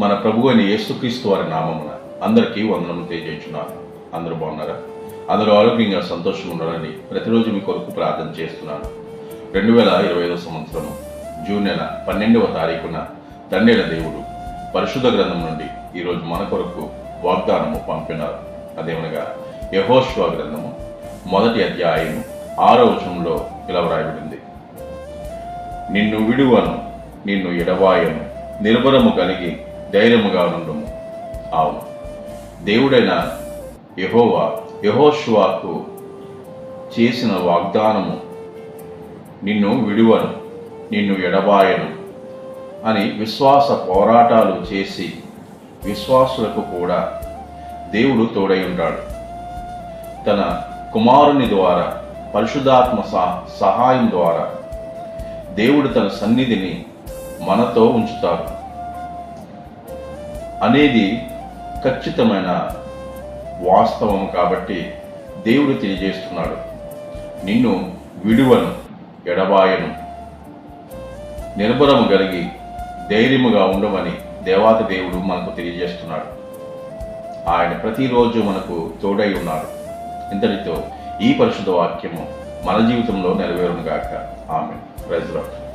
మన ప్రభు అయిన యేసుక్రీస్తు వారి నామమున అందరికీ వందనము తెలియజేస్తున్నాను. అందరూ బాగున్నారా? అందరూ ఆరోగ్యంగా సంతోషంగా ఉండాలని ప్రతిరోజు మీ కొరకు ప్రార్థన చేస్తున్నాను. రెండు వేల ఇరవై ఐదో సంవత్సరం జూన్ నెల పన్నెండవ తారీఖున దండేల దేవుడు పరిశుద్ధ గ్రంథం నుండి ఈరోజు మన కొరకు వాగ్దానము పంపినారు. అదేమనగా యహోష్వ గ్రంథము మొదటి అధ్యాయం ఆరో వచనంలో ఇలా వ్రాయబడింది. నిన్ను విడువను నిన్ను ఎడవాయను నిర్భరము కలిగి ధైర్యముగా నుండుము అవును దేవుడైన యహోవా యహోష్వాకు చేసిన వాగ్దానము నిన్ను విడువను నిన్ను ఎడబాయను అని విశ్వాస పోరాటాలు చేసి విశ్వాసులకు కూడా దేవుడు తోడై ఉంటాడు. తన కుమారుని ద్వారా పరిశుధాత్మ సహ- సహాయం ద్వారా దేవుడు తన సన్నిధిని మనతో ఉంచుతాడు. అనేది ఖచ్చితమైన వాస్తవం కాబట్టి దేవుడు తెలియజేస్తున్నాడు. నిన్ను విడువను ఎడబాయను. నిర్భరము కలిగి ధైర్యముగా ఉండమని దేవాత దేవుడు మనకు తెలియజేస్తున్నాడు. ఆయన ప్రతిరోజు మనకు తోడై ఉన్నాడు. ఇంతటితో ఈ పరిశుద్ధ వాక్యము మన జీవితంలో నెరవేరును గాక. ఆమె ప్రైజ్